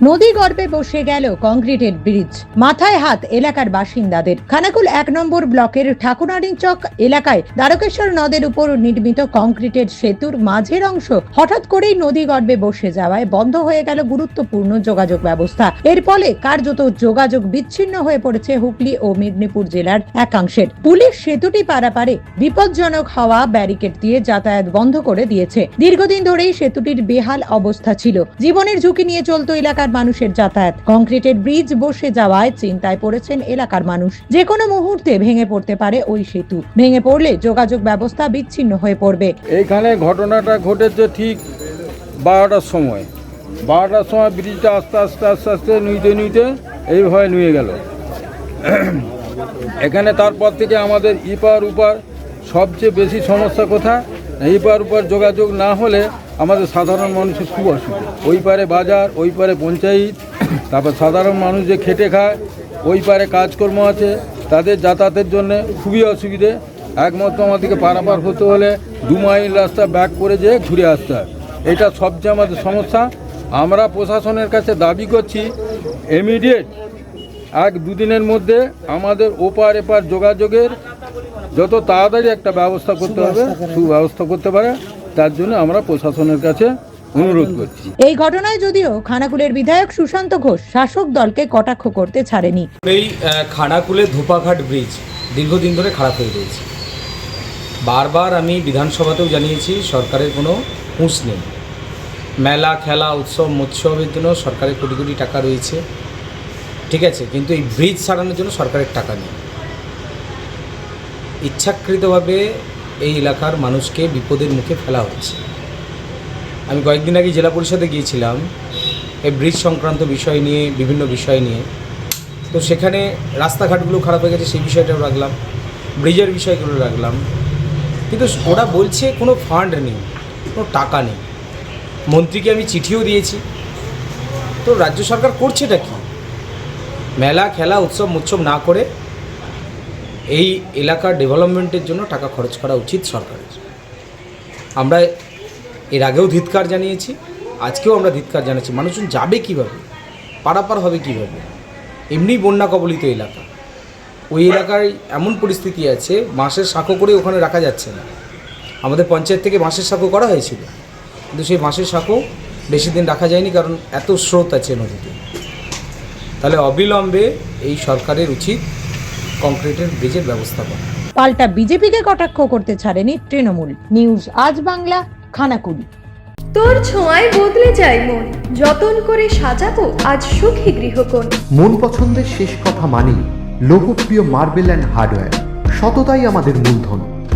নদী গর্ভে বসে গেল কংক্রিটের ব্রিজ। মাথায় হাত এলাকার বাসিন্দাদের। খানাকুল এক নম্বর ব্লকের ঠাকুরানী চক এলাকায় দ্বারকেশ্বর নদের উপর নির্মিত কংক্রিটের সেতুর মাঝের অংশ হঠাৎ করেই নদী গর্ভে বসে যাওয়ায় বন্ধ হয়ে গেল গুরুত্বপূর্ণ যোগাযোগ ব্যবস্থা। এর ফলে কার্যত যোগাযোগ বিচ্ছিন্ন হয়ে পড়েছে হুগলি ও মেদিনীপুর জেলার একাংশের। পুলিশ সেতুটি পারাপারে বিপজ্জনক হওয়া ব্যারিকেড দিয়ে যাতায়াত বন্ধ করে দিয়েছে। দীর্ঘদিন ধরেই সেতুটির বেহাল অবস্থা ছিল। জীবনের ঝুঁকি নিয়ে চলতো এলাকার মানুষের যাতায়াত। কংক্রিটের ব্রিজ বসে যাওয়ায় চিন্তায় পড়েছেন এলাকার মানুষ। যে কোনো মুহূর্তে ভেঙে পড়তে পারে ওই সেতু। ভেঙে পড়লে যোগাযোগ ব্যবস্থা বিচ্ছিন্ন হয়ে পড়বে। এখানে ঘটনাটা ঘটেছে ঠিক বারোটার সময়। বারোটার সময় ব্রিজটা আস্তে আস্তে আস্তে আস্তে, নুইতে নুইতে এইভাবে নুয়ে গেল। এখানে তারপর থেকে আমাদের ইপার, উপার সবচেয়ে বেশি সমস্যা কোথায়? ইপার উপার যোগাযোগ না হলে আমাদের সাধারণ মানুষের খুব অসুবিধা। ওই পারে বাজার, ওই পারে পঞ্চায়েত, তারপর সাধারণ মানুষ যে খেটে খায়, ওই পারে কাজকর্ম আছে, তাদের যাতায়াতের জন্য খুবই অসুবিধে। একমাত্র আমাদেরকে পারাপার হতে হলে দু মাইল রাস্তা ব্যাক করে যেয়ে ঘুরে আসতে হয়। এটা সবচেয়ে আমাদের সমস্যা। আমরা প্রশাসনের কাছে দাবি করছি ইমিডিয়েট এক দুদিনের মধ্যে আমাদের ওপার এপার যোগাযোগের যত তাড়াতাড়ি একটা ব্যবস্থা করতে হবে সুব্যবস্থা করতে পারে তার জন্য আমরা প্রশাসনের কাছে অনুরোধ করছি। এই ঘটনায় যদিও খানাকুলের বিধায়ক সুশান্ত ঘোষ শাসক দলকে কটাক্ষ করতে ছাড়েনি। এই খানাকুলে ধোপাঘাট ব্রিজ দীর্ঘদিন ধরে খারাপ হয়ে রয়েছে। বারবার আমি বিধানসভাতেও জানিয়েছি সরকারের কোনো হুঁশ নেই। মেলা খেলা উৎসব মৎসবের জন্য সরকারের কোটি কোটি টাকা রয়েছে। ঠিক আছে কিন্তু এই ব্রিজ সারানোর জন্য সরকারের টাকা নেই। ইচ্ছাকৃতভাবে এই এলাকার মানুষকে বিপদের মুখে ফেলা হচ্ছে। আমি কয়েকদিন আগে জেলা পরিষদে গিয়েছিলাম এই ব্রিজ সংক্রান্ত বিষয় নিয়ে, বিভিন্ন বিষয় নিয়ে। তো সেখানে রাস্তাঘাটগুলো খারাপ হয়ে গেছে, সেই বিষয়টাও রাখলাম, ব্রিজের বিষয়গুলো রাখলাম। কিন্তু ওরা বলছে কোনো ফান্ড নেই, কোনো টাকা নেই। মন্ত্রীকে আমি চিঠিও দিয়েছি। তো রাজ্য সরকার করছেটা কি? মেলা খেলা উৎসব মুৎসব না করে এই এলাকার ডেভেলপমেন্টের জন্য টাকা খরচ করা উচিত সরকারের। আমরা এর আগেও ধিৎকার জানিয়েছি, আজকেও আমরা ধিৎকার জানাচ্ছি। মানুষজন যাবে কীভাবে? পারাপার হবে কীভাবে? এমনি বন্যা কবলিত এলাকা। ওই এলাকায় এমন পরিস্থিতি আছে, বাঁশের সাঁকো করে ওখানে রাখা যাচ্ছে না। আমাদের পঞ্চায়েত থেকে বাঁশের সাঁকো করা হয়েছিল। কিন্তু সেই বাঁশের সাঁকো বেশি দিন রাখা যায়নি কারণ এত স্রোত আছে নদীতে। তাহলে অবিলম্বে এই সরকারের উচিত কংক্রিটের ব্রিজের ব্যবস্থা করা পাল্টা বিজেপিকে কটাক্ষ করতে ছাড়েনি তৃণমূল। নিউজ আজ বাংলা খানাকুড়ি তোর ছোঁয়ায় বদলে যায় মন। যতন করে সাজাবো আজ সুখী গৃহকোণ। মন পছন্দের শেষ কথা মানি লোকপ্রিয় মার্বেল অ্যান্ড হার্ডওয়্যার। সততাই আমাদের মূলধন।